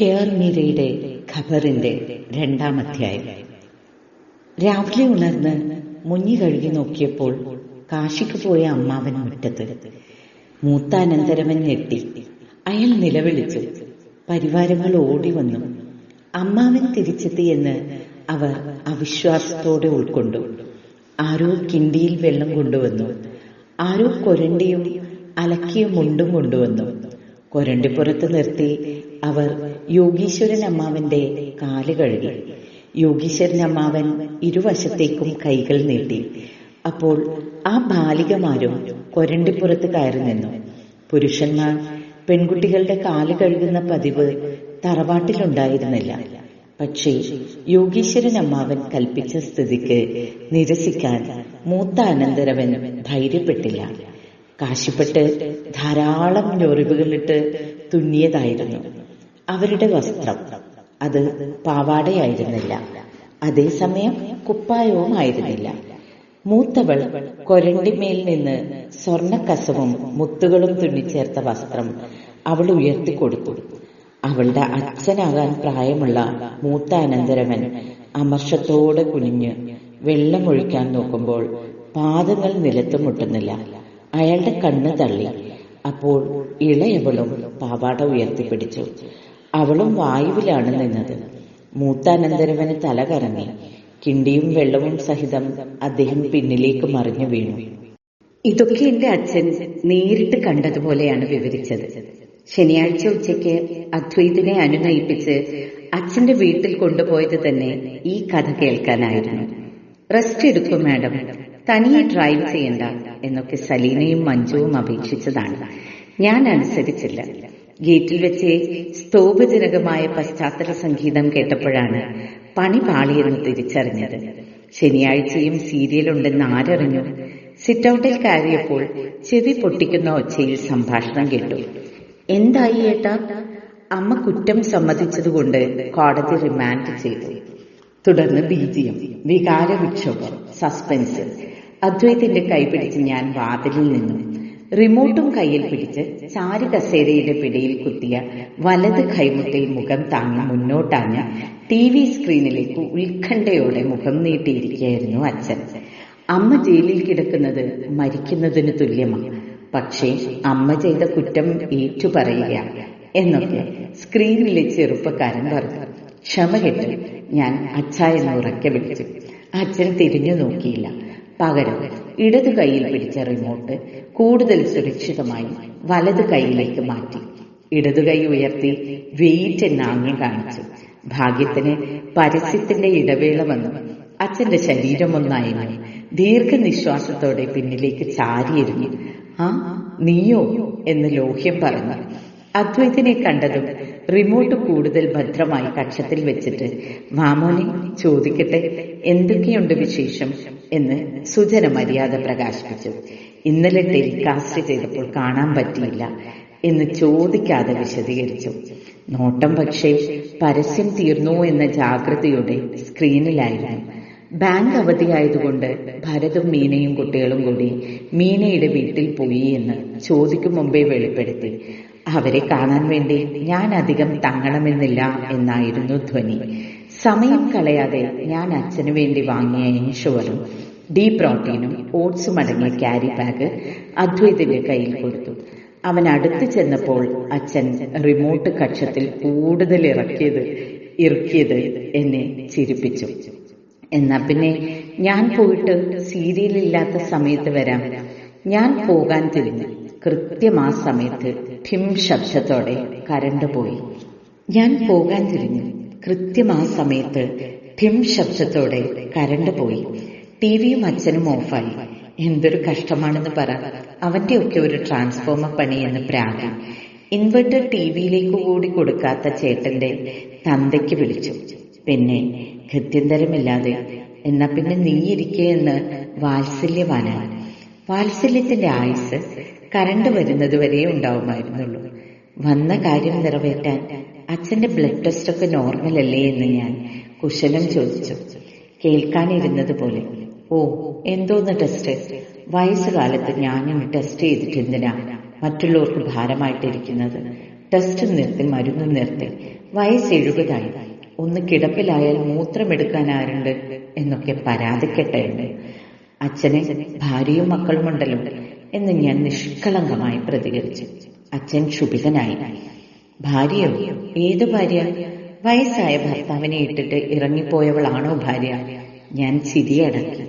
Care മീരയുടെ ഖബറിന്റെ രണ്ടാം അധ്യായം. രാവിലെ ഉണർന്ന് മുങ്ങി കഴുകി നോക്കിയപ്പോൾ കാശിക്ക് പോയ അമ്മാവൻ മുറ്റത്ത് മൂത്ത അനന്തരവൻ ഞെട്ടി. അയാൾ നിലവിളിച്ചു പരിവാരങ്ങൾ ഓടി വന്നു. അമ്മാവൻ തിരിച്ചെത്തിയെന്ന് അവർ അവിശ്വാസത്തോടെ ഉൾക്കൊണ്ടു. ആരോ കിണ്ടിയിൽ വെള്ളം കൊണ്ടുവന്നു. ആരോ കൊരണ്ടിയും അലക്കിയ മുണ്ടും കൊണ്ടുവന്നു. കൊരണ്ടിപ്പുറത്ത് നിർത്തി അവർ യോഗീശ്വരൻ അമ്മാവന്റെ കാൽ കഴുകി. യോഗീശ്വരൻ അമ്മാവൻ ഇരുവശത്തേക്കും കൈകൾ നീട്ടി. അപ്പോൾ ആ ബാലികമാരും കൊരണ്ടിപ്പുറത്ത് കയറി നിന്നു. പുരുഷന്മാർ പെൺകുട്ടികളുടെ കാൽ കഴുകുന്ന പതിവ് തറവാട്ടിലുണ്ടായിരുന്നില്ല. പക്ഷേ യോഗീശ്വരൻ അമ്മാവൻ കൽപ്പിച്ച സ്ഥിതിക്ക് നിരസിക്കാൻ മൂത്ത അനന്തരവൻ ധൈര്യപ്പെട്ടില്ല. കാശിപ്പെട്ട് ധാരാളം ഞൊറിവുകളിട്ട് തുന്നിയതായിരുന്നു. അവരുടെ വസ്ത്രം. അത് പാവാടയായിരുന്നില്ല. അതേസമയം കുപ്പായവും ആയിരുന്നില്ല മൂത്തവൾ കൊരണ്ടിമേൽ നിന്ന് സ്വർണക്കസവും മുത്തുകളും തുന്നിച്ചേർത്ത വസ്ത്രം അവൾ ഉയർത്തി കൊടുത്തു അവളുടെ അച്ഛനാകാൻ പ്രായമുള്ള മൂത്ത അനന്തരവൻ അമർഷത്തോടെ കുനിഞ്ഞ് വെള്ളമൊഴിക്കാൻ നോക്കുമ്പോൾ പാദങ്ങൾ നിലത്ത് മുട്ടുന്നില്ല. അയാളുടെ കണ്ണ് തള്ളി. അപ്പോൾ ഇളയവളും പാവാട ഉയർത്തിപ്പിടിച്ചു. അവളും വായുവിലാണ് നിന്നത്. മൂത്ത അനന്തരവന് തല കറങ്ങി. കിണ്ടിയും വെള്ളവും സഹിതം അദ്ദേഹം പിന്നിലേക്ക് മറിഞ്ഞു വീണു. ഇതൊക്കെ എന്റെ അച്ഛൻ നേരിട്ട് കണ്ടതുപോലെയാണ് വിവരിച്ചത്. ശനിയാഴ്ച ഉച്ചയ്ക്ക് അദ്വൈതിനെ അനുനയിപ്പിച്ച് അച്ഛന്റെ വീട്ടിൽ കൊണ്ടുപോയത് തന്നെ ഈ കഥ കേൾക്കാനായിരുന്നു. റെസ്റ്റ് എടുക്കും മാഡം. തനിയെ ഡ്രൈവ് ചെയ്യണ്ട എന്നൊക്കെ സലീനയും മഞ്ജുവും അപേക്ഷിച്ചതാണ്. ഞാൻ അനുസരിച്ചില്ല. ഗേറ്റിൽ വെച്ച് സ്തോഭജനകമായ പശ്ചാത്തല സംഗീതം കേട്ടപ്പോഴാണ് പണി പാളിയെന്ന് തിരിച്ചറിഞ്ഞത്. ശനിയാഴ്ചയും സീരിയലുണ്ടെന്ന് ആരറിഞ്ഞു. സിറ്റൌട്ടിൽ കയറിയപ്പോൾ ചെവി പൊട്ടിക്കുന്ന ഒച്ചയിൽ സംഭാഷണം കേട്ടു. എന്തായി ഏട്ടാ? അമ്മ കുറ്റം സമ്മതിച്ചതുകൊണ്ട് കോടതി റിമാൻഡ് ചെയ്തു. തുടർന്ന് ബീജിയം വികാര വിക്ഷോഭം സസ്പെൻസ് അദ്വൈത്തിന്റെ കൈപിടിച്ച് ഞാൻ വാതിലിൽ നിന്നു. റിമോട്ടും കയ്യിൽ പിടിച്ച് ചാരു കസേരയുടെ പിടിയിൽ കുത്തിയ വലത് കൈമുട്ടിൽ മുഖം താങ്ങി മുന്നോട്ടാഞ്ഞ് ടി വി സ്ക്രീനിലേക്ക് ഉത്കണ്ഠയോടെ മുഖം നീട്ടിയിരിക്കുകയായിരുന്നു അച്ഛൻ. അമ്മ ജയിലിൽ കിടക്കുന്നത് മരിക്കുന്നതിന് തുല്യമാണ് പക്ഷേ അമ്മ ചെയ്ത കുറ്റം ഏറ്റുപറയുക എന്നൊക്കെ സ്ക്രീനിലെ ചെറുപ്പക്കാരൻ പറഞ്ഞു. ക്ഷമ കെട്ട് ഞാൻ അച്ഛ എന്ന് ഉറക്കെ വിളിച്ചു. അച്ഛൻ തിരിഞ്ഞു നോക്കിയില്ല. പകരം ഇടതു കൈയിൽ പിടിച്ച റിമോട്ട് കൂടുതൽ സുരക്ഷിതമായി വലത് കൈയിലേക്ക് മാറ്റി. ഇടതു കൈ ഉയർത്തി വെയിറ്റ് എന്നാങ്ങി കാണിച്ചു. ഭാഗ്യത്തിന് പരസ്യത്തിന്റെ ഇടവേള വന്നു. അച്ഛന്റെ ശരീരമൊന്നായിരുന്നു ദീർഘനിശ്വാസത്തോടെ പിന്നിലേക്ക് ചാരിയിരുന്നു. ആ നീയോ? എന്ന് ലോഹ്യം പറഞ്ഞു. അദ്വൈതിനെ കണ്ടതും റിമോട്ട് കൂടുതൽ ഭദ്രമായി കക്ഷത്തിൽ വെച്ചിട്ട് മാമോനെ ചോദിക്കട്ടെ എന്തൊക്കെയുണ്ട് വിശേഷം? എന്ന് സുജന മര്യാദ പ്രകാശിപ്പിച്ചു. ഇന്നലെ ടെലികാസ്റ്റ് ചെയ്തപ്പോൾ കാണാൻ പറ്റിയില്ല എന്ന് ചോദിക്കാതെ വിശദീകരിച്ചു. നോട്ടം പക്ഷേ പരസ്യം തീർന്നു എന്ന ജാഗ്രതയോടെ സ്ക്രീനിലായിരുന്നു. ബാങ്ക് അവധിയായതുകൊണ്ട് ഭരതും മീനയും കുട്ടികളും കൂടി മീനയുടെ വീട്ടിൽ പോയി എന്ന് ചോദിക്കും മുമ്പേ വെളിപ്പെടുത്തി. അവരെ കാണാൻ വേണ്ടി ഞാൻ അധികം തങ്ങണമെന്നില്ല എന്നായിരുന്നു ധ്വനി. സമയം കളയാതെ ഞാൻ അച്ഛനു വേണ്ടി വാങ്ങിയ ഇൻഷുവറും ഡി പ്രോട്ടീനും ഓട്സും അടങ്ങിയ ക്യാരി ബാഗ് അദ്വൈതിന്റെ കയ്യിൽ കൊടുത്തു. അവൻ അടുത്ത് ചെന്നപ്പോൾ അച്ഛൻ റിമോട്ട് കക്ഷത്തിൽ കൂടുതൽ ഇറക്കിയത് ഇറക്കിയത് എന്നെ ചിരിപ്പിച്ചു. എന്നാ പിന്നെ ഞാൻ പോയിട്ട് സീരിയലില്ലാത്ത സമയത്ത് വരാം. ഞാൻ പോകാൻ തിരിഞ്ഞു. കൃത്യം ആ സമയത്ത് ഠിം ശബ്ദത്തോടെ കരണ്ട് പോയി. ഞാൻ പോകാൻ തിരിഞ്ഞു. കൃത്യം ആ സമയത്ത് ഠിം ശബ്ദത്തോടെ കരണ്ട് പോയി. ടിവിയും അച്ഛനും ഓഫായി. എന്തൊരു കഷ്ടമാണെന്ന് പറ. അവന്റെ ഒക്കെ ഒരു ട്രാൻസ്ഫോമർ പണി എന്ന് പ്രാഗി ഇൻവെർട്ടർ ടിവിയിലേക്ക് കൂടി കൊടുക്കാത്ത ചേട്ടന്റെ തന്തയ്ക്ക് വിളിച്ചു. പിന്നെ ഗത്യന്തരമില്ലാതെ എന്നാ പിന്നെ നീയിരിക്കേ എന്ന് വാത്സല്യവാനാണ് വാത്സല്യത്തിന്റെ ആയുസ് കരണ്ട് വരുന്നത് വരെ ഉണ്ടാവുമായിരുന്നുള്ളൂ. വന്ന കാര്യം നിറവേറ്റാൻ അച്ഛന്റെ ബ്ലഡ് ടെസ്റ്റ് ഒക്കെ നോർമൽ അല്ലേ എന്ന് ഞാൻ കുശലം ചോദിച്ചു. കേൾക്കാനിരുന്നത് പോലെ ഓ എന്തോന്ന് ടെസ്റ്റ് വയസ്സുകാലത്ത് ഞാനും ടെസ്റ്റ് ചെയ്തിട്ട് എന്തിനാ മറ്റുള്ളവർക്ക് ഭാരമായിട്ടിരിക്കുന്നത്? ടെസ്റ്റ് നിർത്തി മരുന്നും നിർത്തി വയസ്സ് എഴുപതായി ഒന്ന് കിടപ്പിലായാൽ മൂത്രമെടുക്കാൻ ആരുണ്ട്? എന്നൊക്കെ പരാതിക്കെട്ടുണ്ട് അച്ഛനെ ഭാര്യയും മക്കളുമുണ്ടല്ലോ. എന്ന് ഞാൻ നിഷ്കളങ്കമായി പ്രതികരിച്ചു. അച്ഛൻ ക്ഷുഭിതനായി. ഭാര്യയോ? ഏത് ഭാര്യ? വയസ്സായ ഭർത്താവിനെ ഇട്ടിട്ട് ഇറങ്ങിപ്പോയവളാണോ ഭാര്യ? ഞാൻ ചിരിയടക്കി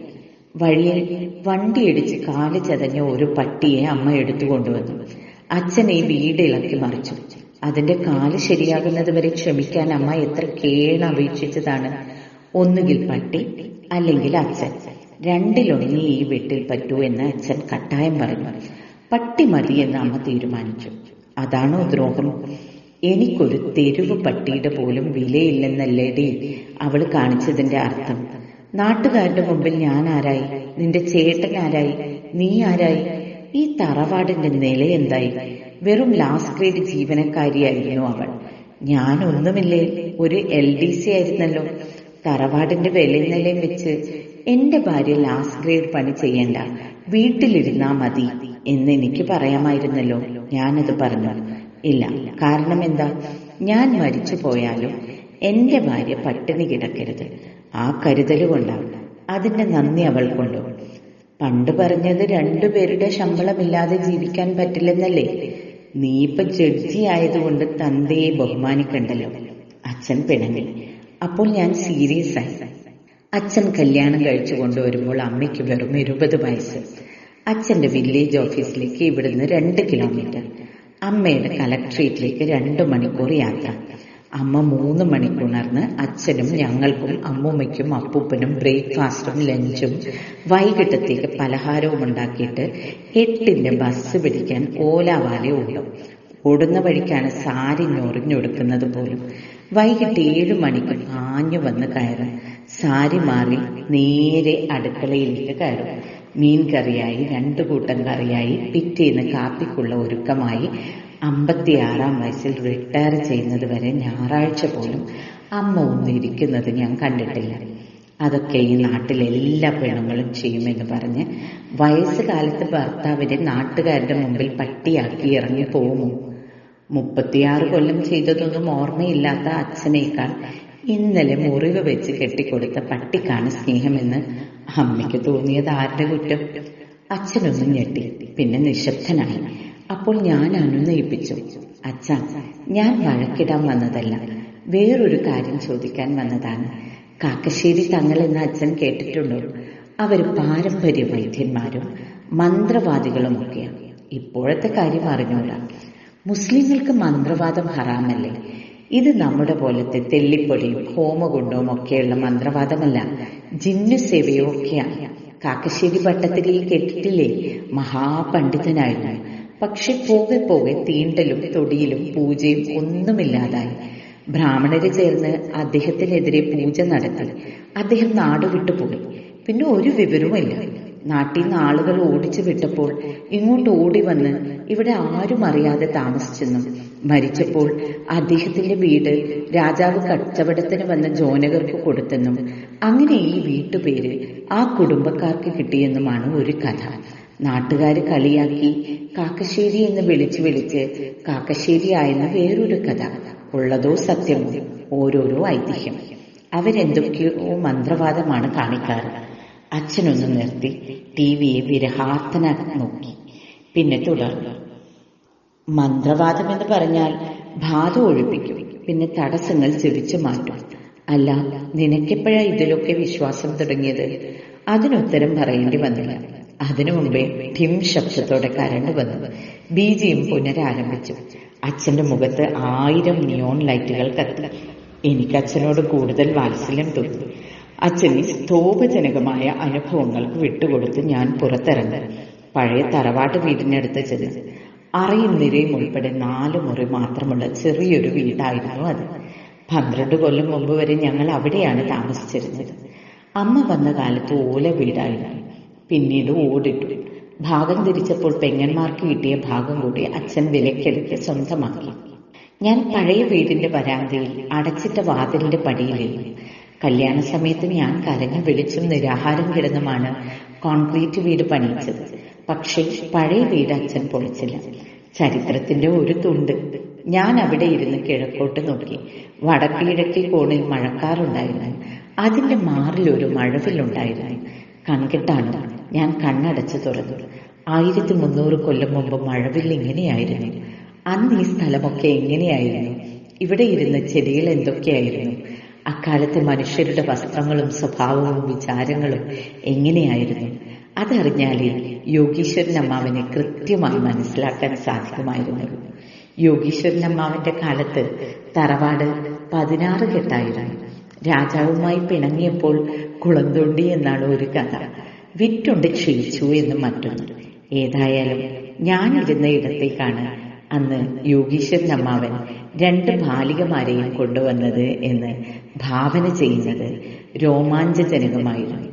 വഴിയിൽ വണ്ടിയിടിച്ച് കാൽ ചതഞ്ഞ ഒരു പട്ടിയെ അമ്മ എടുത്തുകൊണ്ടുവന്നു അച്ഛൻ ഈ വീട് ഇളക്കി മറിച്ചു. അതിന്റെ കാൽ ശരിയാകുന്നത് വരെ ക്ഷമിക്കാൻ അമ്മ എത്ര കേണ അപേക്ഷിച്ചതാണ്. ഒന്നുകിൽ പട്ടി അല്ലെങ്കിൽ അച്ഛൻ. രണ്ടിലൊന്നേ ഈ വീട്ടിൽ പറ്റൂ എന്ന് അച്ഛൻ കട്ടായം പറഞ്ഞു. പട്ടി മതി എന്ന് അമ്മ തീരുമാനിച്ചു. അതാണോ ദ്രോഹം? എനിക്കൊരു തെരുവ് പട്ടിയുടെ പോലും വിലയില്ലെന്നല്ലേടി അവൾ കാണിച്ചതിന്റെ അർത്ഥം. നാട്ടുകാരുടെ മുമ്പിൽ ഞാൻ ആരായി നിന്റെ ചേട്ടൻ ആരായി? നീ ആരായി? ഈ തറവാടിന്റെ നില എന്തായി? വെറും ലാസ്റ്റ് ഗ്രേഡ് ജീവനക്കാരിയായിരുന്നു അവൾ. ഞാൻ ഒന്നുമില്ലേ ഒരു എൽ ഡി സി ആയിരുന്നല്ലോ. തറവാടിന്റെ വിലനിലയും വെച്ച് എന്റെ ഭാര്യ ലാസ്റ്റ് ഗ്രേഡ് പണി ചെയ്യണ്ട. വീട്ടിലിരുന്നാ മതി എന്ന് എനിക്ക് പറയാമായിരുന്നല്ലോ. ഞാനത് പറഞ്ഞു. ഇല്ല. കാരണം എന്താ? ഞാൻ മരിച്ചു പോയാലും എന്റെ ഭാര്യ പട്ടിണി കിടക്കരുത്. ആ കരുതൽ കൊണ്ടാണ് അതിന്റെ നന്ദി അവൾക്കുണ്ടോ പണ്ട് പറഞ്ഞത് രണ്ടുപേരുടെ ശമ്പളമില്ലാതെ ജീവിക്കാൻ പറ്റില്ലെന്നല്ലേ? നീ ഇപ്പൊ ജഡ്ജി ആയതുകൊണ്ട് തന്തയെ ബഹുമാനിക്കണ്ടല്ലോ. അച്ഛൻ പിണങ്ങി. അപ്പോൾ ഞാൻ സീരിയസ് ആയി. അച്ഛൻ കല്യാണം കഴിച്ചു കൊണ്ടുവരുമ്പോൾ അമ്മയ്ക്ക് വെറും ഇരുപത് വയസ്സ്. അച്ഛന്റെ വില്ലേജ് ഓഫീസിലേക്ക് ഇവിടുന്ന് രണ്ട് കിലോമീറ്റർ അമ്മയുടെ കലക്ട്രേറ്റിലേക്ക് രണ്ട് മണിക്കൂർ യാത്ര. അമ്മ മൂന്ന് മണിക്കുണർന്ന് അച്ഛനും ഞങ്ങൾക്കും അമ്മൂമ്മയ്ക്കും അപ്പൂപ്പനും ബ്രേക്ക്ഫാസ്റ്റും ലഞ്ചും വൈകിട്ടത്തേക്ക് പലഹാരവും ഉണ്ടാക്കിയിട്ട് എട്ടിന്റെ ബസ് പിടിക്കാൻ ഓലാവാലേ ഉള്ളൂ. ഓടുന്ന വഴിക്കാണ് സാരി ഞൊറിഞ്ഞൊടുക്കുന്നത് പോലും. വൈകിട്ട് ഏഴ് മണിക്ക് ആഞ്ഞു വന്ന് കയറും സാരി മാറി നേരെ അടുക്കളയിലേക്ക് കയറും. മീൻ കറിയായി രണ്ടു കൂട്ടം കറിയായി പിറ്റേന്ന് കാപ്പിക്കുള്ള ഒരുക്കമായി അമ്പത്തിയാറാം വയസ്സിൽ റിട്ടയർ ചെയ്യുന്നത് വരെ ഞായറാഴ്ച പോലും അമ്മ ഒന്നിരിക്കുന്നത് ഞാൻ കണ്ടിട്ടില്ല. അതൊക്കെ ഈ നാട്ടിലെ എല്ലാ പെണ്ണുങ്ങളും ചെയ്യുമെന്ന് പറഞ്ഞ് വയസ്സുകാലത്ത് ഭർത്താവിനെ നാട്ടുകാരുടെ മുമ്പിൽ പട്ടിയാക്കി ഇറങ്ങി പോകുമോ മുപ്പത്തിയാറ് കൊല്ലം ചെയ്തതൊന്നും ഓർമ്മയില്ലാത്ത അച്ഛനേക്കാൾ ഇന്നലെ മുറിവ് വെച്ച് കെട്ടിക്കൊടുത്ത പട്ടിക്കാണ് സ്നേഹമെന്ന് അമ്മയ്ക്ക് തോന്നിയത് ആരുടെ കുറ്റം? അച്ഛനൊന്നും ഞെട്ടി. പിന്നെ നിശബ്ദനായി. അപ്പോൾ ഞാൻ അനുനയിപ്പിച്ചു അച്ഛ ഞാൻ വഴക്കിടാൻ വന്നതല്ല. വേറൊരു കാര്യം ചോദിക്കാൻ വന്നതാണ്. കാക്കശ്ശേരി തങ്ങൾ എന്ന അച്ഛൻ കേട്ടിട്ടുണ്ടോ? അവർ പാരമ്പര്യ വൈദ്യന്മാരും മന്ത്രവാദികളുമൊക്കെയാണ് ഇപ്പോഴത്തെ കാര്യം അറിഞ്ഞൂടാ. മുസ്ലിങ്ങൾക്ക് മന്ത്രവാദം ഹറാമല്ലേ? ഇത് നമ്മുടെ പോലത്തെ തെല്ലിപ്പൊടിയും ഹോമഗുണ്ടവും ഒക്കെയുള്ള മന്ത്രവാദമല്ല. ജിന്നു സേവയോ ഒക്കെയാണ് കാക്കശ്ശേരി ഭട്ടത്തിരിയിൽ കേട്ടിട്ടില്ലേ? മഹാപണ്ഡിതനായിരുന്നു. പക്ഷെ പോകെ പോകെ തീണ്ടലും തൊടിയിലും പൂജയും ഒന്നുമില്ലാതായി. ബ്രാഹ്മണര് ചേർന്ന് അദ്ദേഹത്തിനെതിരെ പൂജ നടത്തി. അദ്ദേഹം നാടുവിട്ടു പോയി. പിന്നെ ഒരു വിവരവുമില്ല. നാട്ടിൽ നിന്ന് ആളുകൾ ഓടിച്ചു വിട്ടപ്പോൾ ഇങ്ങോട്ട് ഓടി വന്ന് ഇവിടെ ആരും അറിയാതെ താമസിച്ചെന്നും മരിച്ചപ്പോൾ അദ്ദേഹത്തിന്റെ വീട് രാജാവ് കച്ചവടത്തിന് വന്ന ജോനകർക്ക് കൊടുത്തെന്നും അങ്ങനെ ഈ വീട്ടുപേര് ആ കുടുംബക്കാർക്ക് കിട്ടിയെന്നുമാണ് ഒരു കഥ. നാട്ടുകാർ കളിയാക്കി കാക്കശ്ശേരി എന്ന് വിളിച്ചു വിളിച്ച് കാക്കശ്ശേരി ആയെന്ന വേറൊരു കഥ. ഉള്ളതോ സത്യമോ ഓരോരോ ഐതിഹ്യം. അവരെന്തൊക്കെയോ മന്ത്രവാദമാണ് കാണിക്കാറ്. അച്ഛനൊന്ന് നിർത്തി ടി വിയെ വിരഹാർത്ഥന നോക്കി. പിന്നെ തുടർന്നു മന്ത്രവാദം എന്ന് പറഞ്ഞാൽ ബാധ ഒഴിപ്പിക്കും. പിന്നെ തടസ്സങ്ങൾ ചെവിച്ചു മാറ്റും. അല്ല നിനക്കെപ്പോഴാ ഇതിലൊക്കെ വിശ്വാസം തുടങ്ങിയത്? അതിനുത്തരം പറയേണ്ടി വന്നില്ല. അതിനു മുമ്പേ ഠിം ശബ്ദത്തോടെ കരണ്ട് വന്നു. ബീജിയും പുനരാരംഭിച്ചു. അച്ഛന്റെ മുഖത്ത് ആയിരം നിയോൺ ലൈറ്റുകൾ കത്തി. എനിക്ക് അച്ഛനോട് കൂടുതൽ വാത്സല്യം തോന്നി. അച്ഛന് സ്തോഭജനകമായ അനുഭവങ്ങൾക്ക് വിട്ടുകൊടുത്ത് ഞാൻ പുറത്തിറങ്ങി. പഴയ തറവാട്ട് വീടിനടുത്ത് ചെന്ന് അറയും നിരയും ഉൾപ്പെടെ നാല് മുറി മാത്രമുള്ള ചെറിയൊരു വീടായിരുന്നു അത്. പന്ത്രണ്ട് കൊല്ലം മുമ്പ് വരെ ഞങ്ങൾ അവിടെയാണ് താമസിച്ചിരുന്നത്. അമ്മ വന്ന കാലത്ത് ഓല വീടായിരുന്നു. പിന്നീട് ഓടിട്ടു. ഭാഗം തിരിച്ചപ്പോൾ പെങ്ങന്മാർക്ക് കിട്ടിയ ഭാഗം കൂടി അച്ഛൻ വിലക്കെടുത്ത് സ്വന്തമാക്കി. ഞാൻ പഴയ വീടിന്റെ വരാന്തയിൽ അടച്ചിട്ട വാതിലിന്റെ പടിയിലിരുന്നു. കല്യാണ സമയത്ത് ഞാൻ കരഞ്ഞു വിളിച്ചും നിരാഹാരം കിടന്നുമാണ് കോൺക്രീറ്റ് വീട് പണിയിച്ചത്. പക്ഷേ പഴയ വീട് അച്ഛൻ പൊളിച്ചില്ല. ചരിത്രത്തിന്റെ ഒരു തുണ്ട്. ഞാൻ അവിടെ ഇരുന്ന് കിഴക്കോട്ട് നോക്കി. വടക്കിഴക്കി കോണിൽ മഴക്കാറുണ്ടായിരുന്നു അതിന്റെ മാറിൽ ഒരു മഴവിലുണ്ടായിരുന്നു കൺകെട്ടാണ്. ഞാൻ കണ്ണടച്ച് തുറന്നു. ആയിരത്തി മുന്നൂറ് കൊല്ലം മുമ്പ് മഴവിൽ ഇങ്ങനെയായിരുന്നു. അന്ന് ഈ സ്ഥലമൊക്കെ എങ്ങനെയായിരുന്നു? ഇവിടെ ഇരുന്ന ചെടികൾ എന്തൊക്കെയായിരുന്നു? അക്കാലത്തെ മനുഷ്യരുടെ വസ്ത്രങ്ങളും സ്വഭാവവും വിചാരങ്ങളും എങ്ങനെയായിരുന്നു? അതറിഞ്ഞാലേ യോഗീശ്വരൻ അമ്മാവനെ കൃത്യമായി മനസ്സിലാക്കാൻ സാധ്യമായിരുന്നു യോഗീശ്വരൻ അമ്മാവന്റെ കാലത്ത് തറവാട് പതിനാറ് കെട്ടായിരുന്നു രാജാവുമായി പിണങ്ങിയപ്പോൾ കുളന്തൊണ്ടി എന്നാണ് ഒരു കഥ. വിറ്റുണ്ട് ക്ഷയിച്ചു എന്ന് മറ്റൊന്ന്. ഏതായാലും ഞാനിരുന്ന ഇടത്തേക്കാണ് അന്ന് യോഗീശ്വരൻ അമ്മാവൻ രണ്ട് ബാലികമാരെയും കൊണ്ടുവന്നത് എന്ന് ഭാവന ചെയ്യുന്നത് രോമാഞ്ചജനകമായിരുന്നു.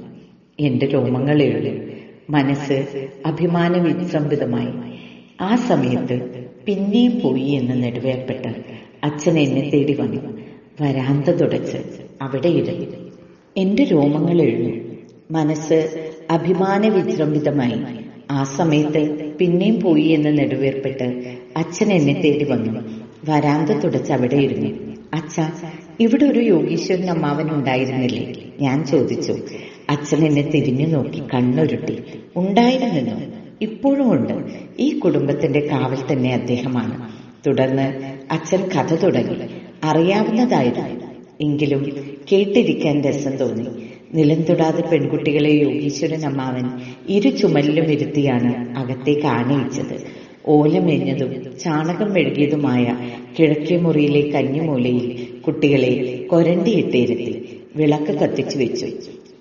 എന്റെ രോമങ്ങളെഴുതി മനസ്സ് അഭിമാന വിസംബിതമായി ആ സമയത്ത് പിന്നെയും പോയി എന്ന് നെടുവേർപ്പെട്ട് അച്ഛൻ എന്നെ തേടി വന്നു. വരാന്ത തുടച്ച് അവിടെ ഇടയിൽ എന്റെ രോമങ്ങൾ എഴുന്നു. മനസ്സ് അഭിമാന വിജൃംഭിതമായി ആ സമയത്ത് പിന്നെയും പോയി എന്ന് നെടുവേർപ്പെട്ട് അച്ഛൻ എന്നെ തേടി വന്നു. വരാന്ത തുടച്ച് അവിടെ ഇരുന്നു. അച്ഛ ഇവിടെ ഒരു യോഗീശ്വരൻ അമ്മാവൻ ഉണ്ടായിരുന്നില്ലേ? ഞാൻ ചോദിച്ചു. അച്ഛൻ എന്നെ തിരിഞ്ഞു നോക്കി കണ്ണുരുട്ടി. ഉണ്ടായിരുന്നെന്നോ ഇപ്പോഴും ഉണ്ട്. ഈ കുടുംബത്തിന്റെ കാവൽ തന്നെ അദ്ദേഹമാണ്. തുടർന്ന് അച്ഛൻ കഥ തുടങ്ങി. അറിയാവുന്നതായിരുന്നു. എങ്കിലും കേട്ടിരിക്കാൻ രസം തോന്നി. നിലം തൊടാതെ പെൺകുട്ടികളെ യോഗീശ്വരൻ അമ്മാവൻ ഇരു ചുമലിലും ഇരുത്തിയാണ് അകത്തേക്ക് ആനയിച്ചത് ഓലമേഞ്ഞതും ചാണകം മെഴുകിയതുമായ കിഴക്കേ മുറിയിലെ കഞ്ഞിമൂലയിൽ കുട്ടികളെ കൊരണ്ടിയിട്ടിരുത്തി വിളക്ക് കത്തിച്ചു വെച്ചു.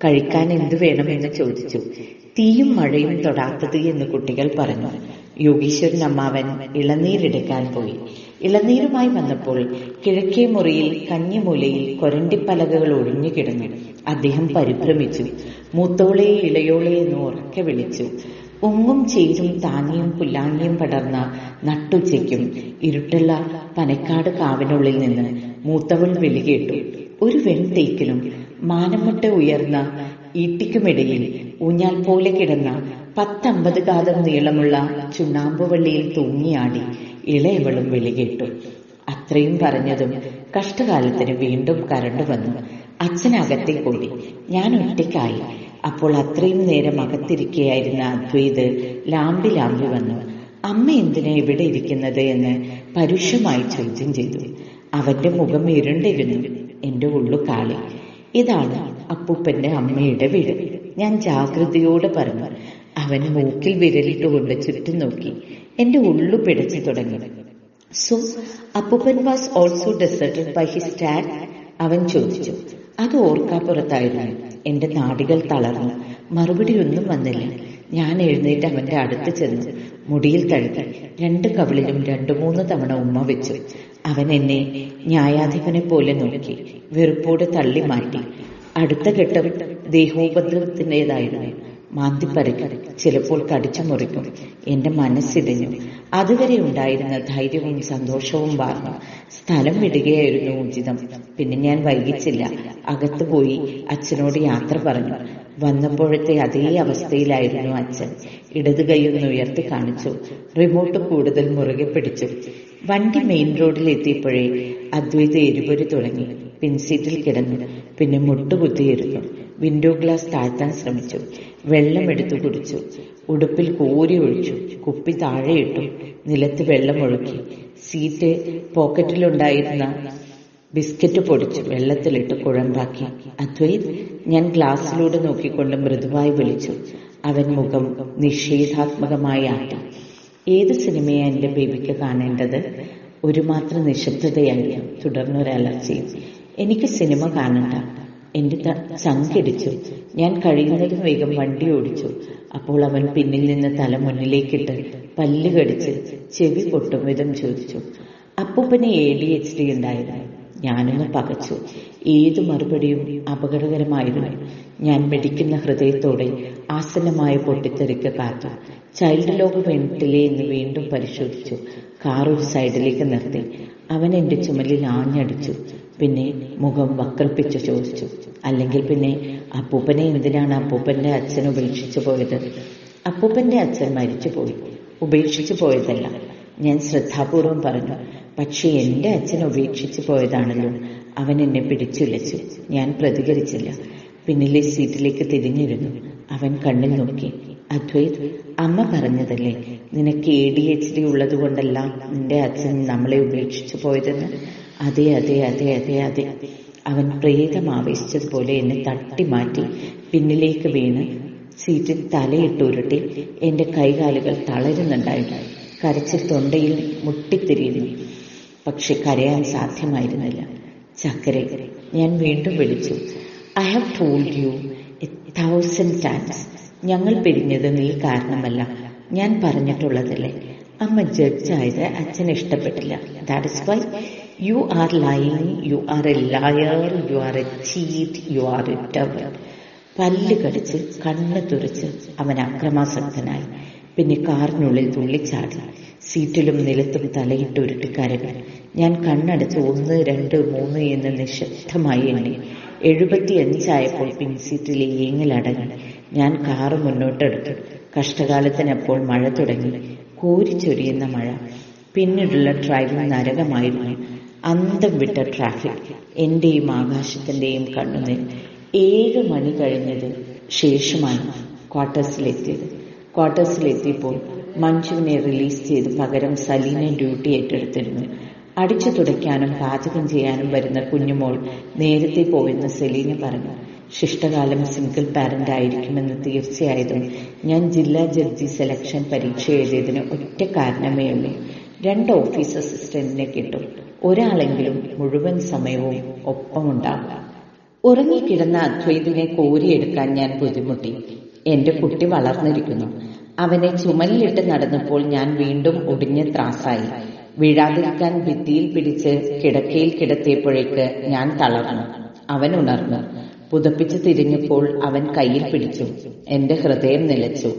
കഴിക്കാൻ എന്തു വേണമെന്ന് ചോദിച്ചു. തീയും മഴയും തൊടാത്തത് എന്ന് കുട്ടികൾ പറഞ്ഞു. യോഗീശ്വരൻ അമ്മാവൻ ഇളനീരെടുക്കാൻ പോയി. ഇളനീരുമായി വന്നപ്പോൾ കിഴക്കേ മുറിയിൽ കഞ്ഞിമൂലയിൽ കൊരണ്ടിപ്പലകകൾ ഒഴിഞ്ഞു കിടന്നു. അദ്ദേഹം പരിഭ്രമിച്ചു. മൂത്തോളെ ഇളയോളെ എന്ന് ഉറക്കെ വിളിച്ചു. ഉങ്ങും ചേരും താങ്ങിയും പുല്ലാങ്ങിയും പടർന്ന നട്ടുച്ചയ്ക്കും ഇരുട്ടുള്ള പനക്കാട് കാവിനുള്ളിൽ നിന്ന് മൂത്തവൾ വിളികേട്ടു ഒരു വെൺതേക്കിലും മാനമുട്ട ഉയർന്ന ഈട്ടിക്കുമിടയിൽ ഊഞ്ഞാൽ പോലെ കിടന്ന പത്തമ്പത് കാതം നീളമുള്ള ചുണ്ണാമ്പുവള്ളിയിൽ തൂങ്ങിയാടി ഇളയവളും വിളികേട്ടു. അത്രയും പറഞ്ഞതും കഷ്ടകാലത്തിന് വീണ്ടും കരണ്ടു വന്നു. അച്ഛനകത്തെ കൂടി. ഞാൻ ഒറ്റയ്ക്കായി. അപ്പോൾ അത്രയും നേരം അകത്തിരിക്കുകയായിരുന്ന അദ്വൈത് ലാമ്പി ലാമ്പി വന്നു. അമ്മ എന്തിനാ ഇവിടെ ഇരിക്കുന്നത് എന്ന് പരുഷമായി ചോദ്യം ചെയ്തു. അവന്റെ മുഖം ഇരുണ്ടിരുന്നു. എന്റെ ഉള്ളു കാളി ഇതാണ് അപ്പൂപ്പന്റെ അമ്മയുടെ വീട്. ഞാൻ ജാഗ്രതയോടെ പറഞ്ഞു അവൻ മൂക്കിൽ വിരലിട്ടുകൊണ്ട് ചുറ്റും നോക്കി. എന്റെ ഉള്ളു പിടച്ചു തുടങ്ങി. സോ അപ്പൂപ്പൻ was also deserted by his dad അവൻ ചോദിച്ചു. അത് ഓർക്കാപ്പുറത്തായിരുന്നു എന്റെ നാടികൾ തളർന്നു. മറുപടി ഒന്നും വന്നില്ല. ഞാൻ എഴുന്നേറ്റ് അവന്റെ അടുത്ത് ചെന്ന്. മുടിയിൽ തഴുകി. രണ്ട് കവിളിലും രണ്ടു മൂന്ന് തവണ ഉമ്മ വെച്ചു. അവൻ എന്നെ ന്യായാധിപനെ പോലെ നോക്കി വെറുപ്പോടെ തള്ളി മാറ്റി അടുത്ത ഘട്ടം ദേഹോപദ്രവത്തിന്റെതായിരുന്നു. മാന്തിപ്പറിക്കും. ചിലപ്പോൾ കടിച്ചു മുറിക്കും എന്റെ മനസ്സിടിഞ്ഞു. അതുവരെ ഉണ്ടായിരുന്ന ധൈര്യവും സന്തോഷവും വാർന്നു സ്ഥലം വിടുകയായിരുന്നു ഉചിതം. പിന്നെ ഞാൻ വൈകിച്ചില്ല. അകത്തു പോയി അച്ഛനോട് യാത്ര പറഞ്ഞു. വന്നപ്പോഴത്തെ അതേ അവസ്ഥയിലായിരുന്നു അച്ഛൻ. ഇടത് കൈയൊന്ന് ഉയർത്തി കാണിച്ചു. റിമോട്ട് കൂടുതൽ മുറുകെ പിടിച്ചു. വണ്ടി മെയിൻ റോഡിൽ എത്തിയപ്പോഴേ അദ്വൈത എരിപൊരി തുടങ്ങി. പിൻസീറ്റിൽ കിടന്നു. പിന്നെ മുട്ടുകുത്തിയിരുന്നു. വിൻഡോ ഗ്ലാസ് താഴ്ത്താൻ ശ്രമിച്ചു. വെള്ളമെടുത്തു കുടിച്ചു. ഉടുപ്പിൽ കോരി ഒഴിച്ചു. കുപ്പി താഴെയിട്ടു നിലത്ത് വെള്ളം ഒഴുക്കി. സീറ്റ് പോക്കറ്റിലുണ്ടായിരുന്ന ബിസ്ക്കറ്റ് പൊടിച്ചു വെള്ളത്തിലിട്ട് കുഴമ്പാക്കി. അദ്വൈത് ഞാൻ ഗ്ലാസ്സിലൂടെ നോക്കിക്കൊണ്ട് മൃദുവായി വിളിച്ചു. അവൻ മുഖം നിഷേധാത്മകമായി ആട്ടി. ഏത് സിനിമയാണ് എന്റെ ബേബിക്ക് കാണേണ്ടത്? ഒരു മാത്രം നിശബ്ദതയായിരുന്നു തുടർന്നൊരലർച്ചയും എനിക്ക് സിനിമ കാണണ്ട. എന്റെ ചങ്കടിച്ചു ഞാൻ കഴിയുന്നതും വേഗം വണ്ടി ഓടിച്ചു. അപ്പോൾ അവൻ പിന്നിൽ നിന്ന് തല മുന്നിലേക്കിട്ട് പല്ല് കടിച്ച് ചെവി പൊട്ടും വിധം ചോദിച്ചു. അപ്പൂപ്പന് എ ഡി എച്ച് ഡി ഉണ്ടായിരുന്നു. ഞാനൊന്ന് പകച്ചു. ഏത് മറുപടിയും അപകടകരമായിരുന്നു. ഞാൻ മെടിക്കുന്ന ഹൃദയത്തോടെ ആസന്നമായ പൊട്ടിത്തെറിക്ക് കാത്തു. ചൈൽഡ് ലോക വേണ്ടില്ലേ എന്ന് വീണ്ടും പരിശോധിച്ചു. കാർ ഒരു സൈഡിലേക്ക് നിർത്തി. അവൻ എന്റെ ചുമലിൽ ആഞ്ഞടിച്ചു. പിന്നെ മുഖം വക്രപ്പിച്ച് ചോദിച്ചു. അല്ലെങ്കിൽ പിന്നെ അപ്പൂപ്പനെ എന്തിനാണ് അപ്പൂപ്പന്റെ അച്ഛൻ ഉപേക്ഷിച്ചു പോയത്? അപ്പൂപ്പന്റെ അച്ഛൻ മരിച്ചുപോയി. ഉപേക്ഷിച്ചു പോയതല്ല. ഞാൻ ശ്രദ്ധാപൂർവം പറഞ്ഞു പക്ഷേ എന്റെ അച്ഛൻ ഉപേക്ഷിച്ചു പോയതാണല്ലോ. അവൻ എന്നെ പിടിച്ചുലച്ചു. ഞാൻ പ്രതികരിച്ചില്ല. പിന്നിലെ സീറ്റിലേക്ക് തിരിഞ്ഞിരുന്നു. അവൻ കണ്ണിൽ നോക്കി. അദ്വൈത് അമ്മ പറഞ്ഞതല്ലേ നിനക്ക് എ ഡി എച്ച് ഡി ഉള്ളത് കൊണ്ടല്ല നിന്റെ അച്ഛൻ നമ്മളെ ഉപേക്ഷിച്ചു പോയതെന്ന്? അതെ അതെ അതെ അതെ അതെ. അവൻ പ്രേതം ആവേശിച്ചതുപോലെ എന്നെ തട്ടി മാറ്റി പിന്നിലേക്ക് വീണ് സീറ്റിൽ തലയിട്ട് ഉരുട്ടി എന്റെ കൈകാലുകൾ തളരുന്നുണ്ടായിരുന്നു. കരച്ചിൽ തൊണ്ടയിൽ മുട്ടിത്തിരിയുന്നു പക്ഷെ കരയാൻ സാധ്യമായിരുന്നില്ല. ചക്കരെ ഞാൻ വീണ്ടും വിളിച്ചു. I have told you thousand times ഞങ്ങൾ പിരിഞ്ഞത് നീ കാരണമല്ല. ഞാൻ പറഞ്ഞിട്ടുള്ളതല്ലേ? അമ്മ ജഡ്ജായത് അച്ഛന് ഇഷ്ടപ്പെട്ടില്ല. That is why you are lying you are a liar you are a cheat you are a tower പല്ല് കടിച്ച് കണ്ണ് തുറച്ച് അവൻ അക്രമാസക്തനായി. പിന്നെ കാറിനുള്ളിൽ തുള്ളിച്ചാടി. സീറ്റിലും നിലത്തും തലയിട്ടുരുട്ടി കരകൾ ഞാൻ കണ്ണടച്ച് ഒന്ന് രണ്ട് മൂന്ന് എന്ന് നിശബ്ദമായി എണ്ണി. എഴുപത്തിയഞ്ചായപ്പോൾ പിൻസീറ്റിലെ ഏങ്ങലടങ്ങി ഞാൻ കാറ് മുന്നോട്ടെടുത്തു. കഷ്ടകാലത്തിനപ്പോൾ മഴ തുടങ്ങി. കോരിച്ചൊരിയുന്ന മഴ. പിന്നീടുള്ള ഡ്രൈവിംഗ് നരകമായിരുന്നു. അന്തം വിട്ട ട്രാഫിക് എന്റെയും ആകാശത്തിന്റെയും കണ്ണുനീർ ഏഴ് മണി കഴിഞ്ഞത് ശേഷമാണ് ക്വാർട്ടേഴ്സിലെത്തിയത്. ക്വാർട്ടേഴ്സിലെത്തിയപ്പോൾ മഞ്ജുവിനെ റിലീസ് ചെയ്ത് പകരം സലീനെ ഡ്യൂട്ടി ഏറ്റെടുത്തിരുന്നു. അടിച്ചു തുടയ്ക്കാനും പാചകം ചെയ്യാനും വരുന്ന കുഞ്ഞുമോൾ നേരത്തെ പോയെന്ന് സെലീന പറഞ്ഞു. ശിഷ്ടകാലം സിംഗിൾ പാരന്റ് ആയിരിക്കുമെന്ന് തീർച്ചയായതും ഞാൻ ജില്ലാ ജഡ്ജി സെലക്ഷൻ പരീക്ഷ എഴുതിയതിന് ഒറ്റ കാരണമേ ഉള്ളൂ രണ്ട് ഓഫീസ് അസിസ്റ്റന്റിനെ കിട്ടും. ഒരാളെങ്കിലും മുഴുവൻ സമയവും ഒപ്പമുണ്ടാവുക ഉറങ്ങിക്കിടന്ന അദ്വൈതിനെ കോരിയെടുക്കാൻ ഞാൻ ബുദ്ധിമുട്ടി. എന്റെ കുട്ടി വളർന്നിരിക്കുന്നു. അവനെ ചുമലിലിട്ട് നടന്നപ്പോൾ ഞാൻ വീണ്ടും ഒടിഞ്ഞ ത്രാസായി. വീഴാതിരിക്കാൻ ഭിത്തിയിൽ പിടിച്ച് കിടക്കയിൽ കിടത്തിയപ്പോഴേക്ക് ഞാൻ തളർന്നു. അവൻ ഉണർന്നു. പുതപ്പിച്ച് തിരിഞ്ഞപ്പോൾ അവൻ കയ്യിൽ പിടിച്ചു. എന്റെ ഹൃദയം നിലച്ചു.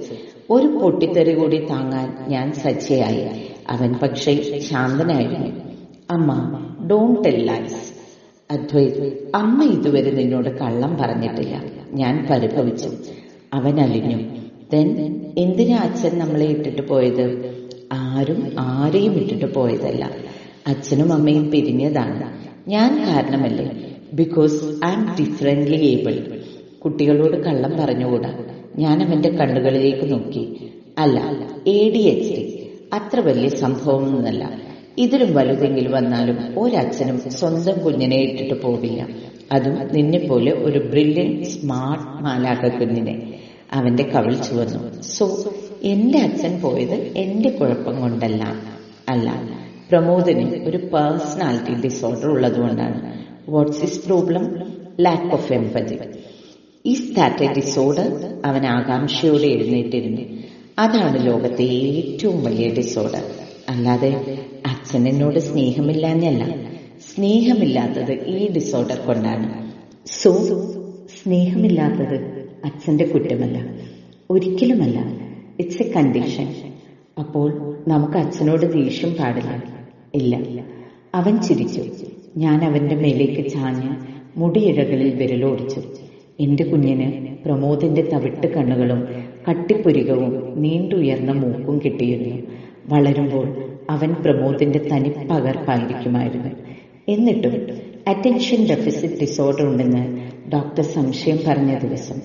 ഒരു പൊട്ടിത്തെറി കൂടി താങ്ങാൻ ഞാൻ സജ്ജയായി. അവൻ പക്ഷേ ശാന്തനായിരുന്നു. അമ്മ ഡോണ്ട് ടെൽ ലൈസ് അദ്വൈത് അമ്മ ഇതുവരെ നിന്നോട് കള്ളം പറഞ്ഞിട്ടില്ല. ഞാൻ പരിഭവിച്ചു. അവൻ അലിഞ്ഞു. ദെൻ എന്തിനാ അച്ഛൻ നമ്മളെ ഇട്ടിട്ട് പോയത്? ആരും ആരെയും ഇട്ടിട്ട് പോയതല്ല. അച്ഛനും അമ്മയും പിരിഞ്ഞതാണ്. ഞാൻ കാരണമല്ലേ? Because I am differently able കുട്ടികളോട് കള്ളം പറഞ്ഞുകൂടാ. ഞാൻ അവന്റെ കണ്ണുകളിലേക്ക് നോക്കി. അല്ല എ ഡി എച്ച് അത്ര വലിയ സംഭവമൊന്നുമല്ല. ഇതിലും വലുതെങ്കിൽ വന്നാലും ഒരച്ഛനും സ്വന്തം കുഞ്ഞിനെ ഇട്ടിട്ട് പോവില്ല. അതും നിന്നെപ്പോലെ ഒരു ബ്രില്യൻ സ്മാർട്ട് മാലാക കുഞ്ഞിനെ. അവന്റെ കവിൾ ചുവന്നു. സോ എന്റെ അച്ഛൻ പോയത് എന്റെ കുഴപ്പം കൊണ്ടല്ല. അല്ല പ്രമോദിന് ഒരു പേഴ്സണാലിറ്റി ഡിസോർഡർ ഉള്ളതുകൊണ്ടാണ് what's is problem lack of empathy ഈ എ ഡിസോർഡർ അവൻ ആകാംക്ഷയോടെ എഴുന്നേറ്റിരുന്നു. അതാണ് ലോകത്തെ ഏറ്റവും വലിയ ഡിസോർഡർ അല്ലാതെ അച്ഛൻ എന്നോട് സ്നേഹമില്ലാഞ്ഞല്ല. സ്നേഹമില്ലാത്തത് ഈ ഡിസോർഡർ കൊണ്ടാണ്. സോ സ്നേഹമില്ലാത്തത് അച്ഛന്റെ കുറ്റമല്ല. ഒരിക്കലുമല്ല. ഇറ്റ്സ് എ കണ്ടീഷൻ അപ്പോൾ നമുക്ക് അച്ഛനോട് ദേഷ്യം പാടില്ല. ഇല്ല. അവൻ ചിരിച്ചു. ഞാൻ അവന്റെ മേലേക്ക് ചാഞ്ഞ് മുടിയിഴകളിൽ വിരലോടിച്ചു. എന്റെ കുഞ്ഞിന് പ്രമോദിന്റെ തവിട്ട് കണ്ണുകളും കട്ടിപ്പുരികവും നീണ്ടുയർന്ന മൂക്കും കിട്ടിയിരുന്നു. വളരുമ്പോൾ അവൻ പ്രമോദിന്റെ തനിപ്പകർപ്പായിരിക്കുമായിരുന്നു എന്നിട്ടും അറ്റൻഷൻ ഡെഫിസിറ്റ് ഡിസോർഡർ ഉണ്ടെന്ന് ഡോക്ടർ സംശയം പറഞ്ഞ ദിവസം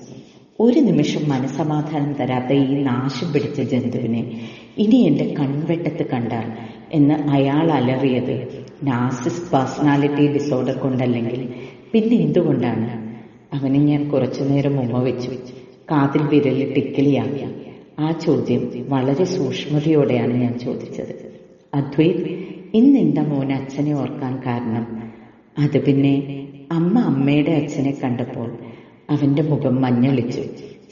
ഒരു നിമിഷം മനസമാധാനം തരാത്ത ഈ നാശം പിടിച്ച ജന്തുവിനെ ഇനി എന്റെ കൺവെട്ടത്ത് കണ്ടാൽ എന്ന് അയാൾ അലറിയത് നാസിസ് പേഴ്സണാലിറ്റി ഡിസോർഡർ കൊണ്ടല്ലെങ്കിൽ. പിന്നെ എന്തുകൊണ്ടാണ്? അവനെ ഞാൻ കുറച്ചുനേരം ഉമ്മ വെച്ചു കാതിൽ വിരലിൽ ടിക്കിളിയാക്കി. ആ ചോദ്യം വളരെ സൂക്ഷ്മതയോടെയാണ് ഞാൻ ചോദിച്ചത്. അദ്വൈത് ഇന്ന് എന്റെ മോൻ അച്ഛനെ ഓർക്കാൻ കാരണം. അത് പിന്നെ അമ്മ അമ്മയുടെ അച്ഛനെ കണ്ടപ്പോൾ അവന്റെ മുഖം മഞ്ഞളിച്ചു.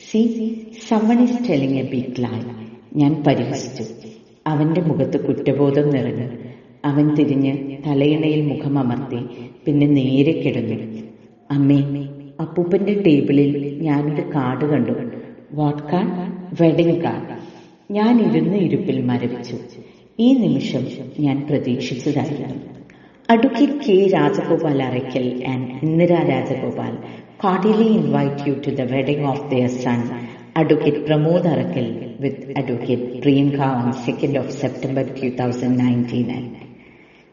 See someone is telling a big lie ഞാൻ പരിഹസിച്ചു. അവന്റെ മുഖത്ത് കുറ്റബോധം നിറഞ്ഞു. അവൻ തിരിഞ്ഞ് തലയിണയിൽ മുഖം അമർത്തി പിന്നെ നേരെ കിടന്നു. അമ്മേ അപ്പൂപ്പന്റെ ടേബിളിൽ ഞാനൊരു കാർഡ് കണ്ടു. What card? Wedding card. ഞാൻ ഇരുന്ന് ഇരുപ്പിൽ മരവിച്ചു. ഈ നിമിഷം ഞാൻ പ്രതീക്ഷിച്ചതായിരുന്നു advocate K. Rajagopal Arakkal and Indira Rajagopal cordially invite you to the wedding of their son, Advocate Pramod Arakal, with Advocate Priyanka on 2nd of September 2019.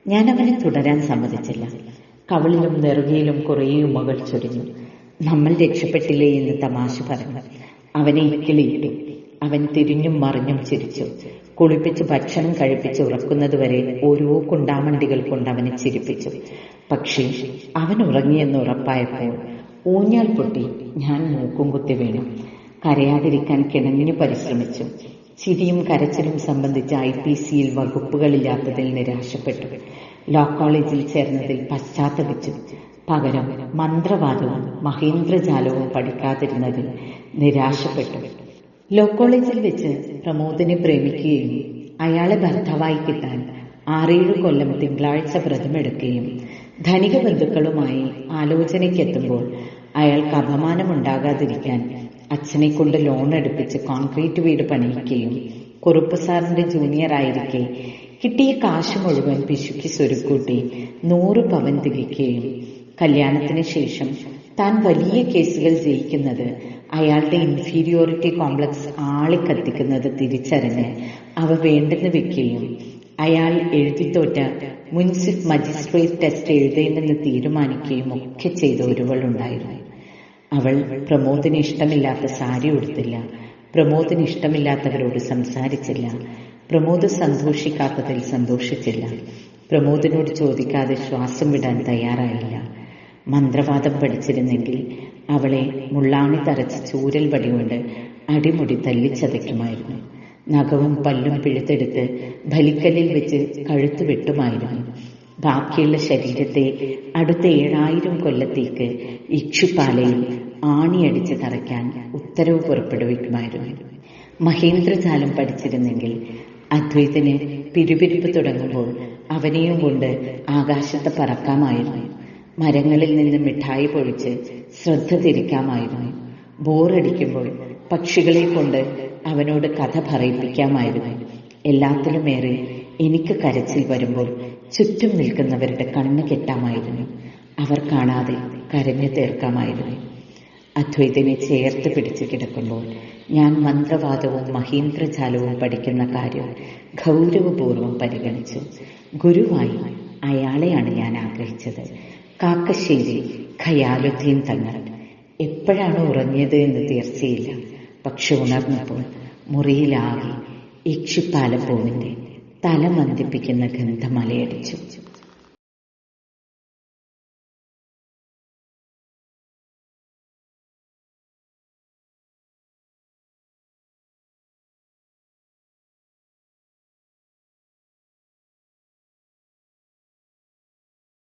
ഞാൻ അവനെ തുടരാൻ സമ്മതിച്ചില്ല. കവളിലും നെറുകയിലും കുറേ ഉമകൾ ചൊരിഞ്ഞു. നമ്മൾ രക്ഷപ്പെട്ടില്ലേ എന്ന് തമാശ പറഞ്ഞു. അവനെ ഇക്കിളിയിട്ടു. അവൻ തിരിഞ്ഞും മറിഞ്ഞും ചിരിച്ചു. കുളിപ്പിച്ച് ഭക്ഷണം കഴിപ്പിച്ച് ഉറക്കുന്നതുവരെ ഓരോ കുണ്ടാമണ്ടികൾ കൊണ്ട് അവനെ ചിരിപ്പിച്ചു. പക്ഷേ അവൻ ഉറങ്ങിയെന്ന് ഉറപ്പായപ്പോൾ ഊഞ്ഞാൽ പൊട്ടി ഞാൻ മൂക്കും കുത്തി വീണു. കരയാതിരിക്കാൻ കിണഞ്ഞു പരിശ്രമിച്ചു. ചിരിയും കരച്ചിലും സംബന്ധിച്ച് ഐ പി സിയിൽ വകുപ്പുകളില്ലാത്തതിൽ നിരാശപ്പെട്ടു. ലോ കോളേജിൽ ചേർന്നതിൽ പശ്ചാത്തപിച്ചു. പകരം മന്ത്രവാദവും മഹേന്ദ്രജാലവും പഠിക്കാതിരുന്നതിൽ നിരാശപ്പെട്ടു. ലോ കോളേജിൽ വെച്ച് പ്രമോദിനെ പ്രേമിക്കുകയും അയാളെ ഭർത്താവായി കിട്ടാൻ ആറേഴ് കൊല്ലം തിങ്കളാഴ്ച വ്രതമെടുക്കുകയും ധനിക ബന്ധുക്കളുമായി ആലോചനയ്ക്കെത്തുമ്പോൾ അയാൾക്ക് അപമാനമുണ്ടാകാതിരിക്കാൻ അച്ഛനെ കൊണ്ട് ലോൺ എടുപ്പിച്ച് കോൺക്രീറ്റ് വീട് പണിയിക്കുകയും കുറുപ്പ് സാറിന്റെ ജൂനിയർ ആയിരിക്കെ കിട്ടിയ കാശ് മുഴുവൻ പിശുക്കി സ്വരുക്കൂട്ടി നൂറ് പവൻ തികയ്ക്കുകയും കല്യാണത്തിന് ശേഷം താൻ വലിയ കേസുകൾ ജയിക്കുന്നത് അയാളുടെ ഇൻഫീരിയോറിറ്റി കോംപ്ലക്സ് ആളിക്കത്തിക്കുന്നത് തിരിച്ചറിഞ്ഞ് അവ വേണ്ടെന്ന് വെക്കുകയും അയാൾ എഴുതിത്തോറ്റ മുൻസിഫ് മജിസ്ട്രേറ്റ് ടെസ്റ്റ് എഴുതേണ്ടെന്ന് തീരുമാനിക്കുകയും ഒക്കെ ചെയ്ത ഒരുവളുണ്ടായിരുന്നു. അവൾ പ്രമോദിന് ഇഷ്ടമില്ലാത്ത സാരി ഉടുത്തില്ല. പ്രമോദിന് ഇഷ്ടമില്ലാത്തവരോട് സംസാരിച്ചില്ല. പ്രമോദ് സന്തോഷിക്കാത്തതിൽ സന്തോഷിച്ചില്ല. പ്രമോദിനോട് ചോദിക്കാതെ ശ്വാസം വിടാൻ തയ്യാറായില്ല. മന്ത്രവാദം പഠിച്ചിരുന്നെങ്കിൽ അവളെ മുള്ളാണി തറച്ച് ചൂരൽ വടികൊണ്ട് അടിമുടി തല്ലിച്ചതയ്ക്കുമായിരുന്നു നഖവും പല്ലും പിഴുത്തെടുത്ത് ബലിക്കല്ലിൽ വെച്ച് കഴുത്ത് വെട്ടുമായിരുന്നു. ബാക്കിയുള്ള ശരീരത്തെ അടുത്ത ഏഴായിരം കൊല്ലത്തേക്ക് ഇക്ഷുപാലയിൽ ആണിയടിച്ച് തറയ്ക്കാൻ ഉത്തരവ് പുറപ്പെടുവിക്കുമായിരുന്നു. മഹേന്ദ്രജാലം പഠിച്ചിരുന്നെങ്കിൽ അദ്വൈതിന് പിരുപിരിപ്പ് തുടങ്ങുമ്പോൾ അവനെയും കൊണ്ട് ആകാശത്ത് പറക്കാമായിരുന്നു. മരങ്ങളിൽ നിന്ന് മിഠായി പൊഴിച്ച് ശ്രദ്ധ തിരിക്കാമായിരുന്നു. ബോറടിക്കുമ്പോൾ പക്ഷികളെ കൊണ്ട് അവനോട് കഥ പറയിപ്പിക്കാമായിരുന്നു. എല്ലാത്തിലുമേറെ എനിക്ക് കരച്ചിൽ വരുമ്പോൾ ചുറ്റും നിൽക്കുന്നവരുടെ കണ്ണ് കെട്ടാമായിരുന്നു. അവർ കാണാതെ കരഞ്ഞു തീർക്കാമായിരുന്നു. അദ്വൈതിനെ ചേർത്ത് പിടിച്ച് കിടക്കുമ്പോൾ ഞാൻ മന്ത്രവാദവും മഹീന്ദ്രജാലവും പഠിക്കുന്ന കാര്യം ഗൗരവപൂർവം പരിഗണിച്ചു. ഗുരുവായി അയാളെയാണ് ഞാൻ ആഗ്രഹിച്ചത്. കാക്കശ്ശേരി ഖയാലുദ്ദീൻ തങ്ങൾ. എപ്പോഴാണ് ഉറങ്ങിയത് എന്ന് തീർച്ചയില്ല. പക്ഷെ ഉണർന്നപ്പോൾ മുറിയിലാകെ ഇക്ഷിപ്പാലപ്പൂവിന്റെ തല മന്ദിപ്പിക്കുന്ന ഗന്ധമലയടിച്ചു.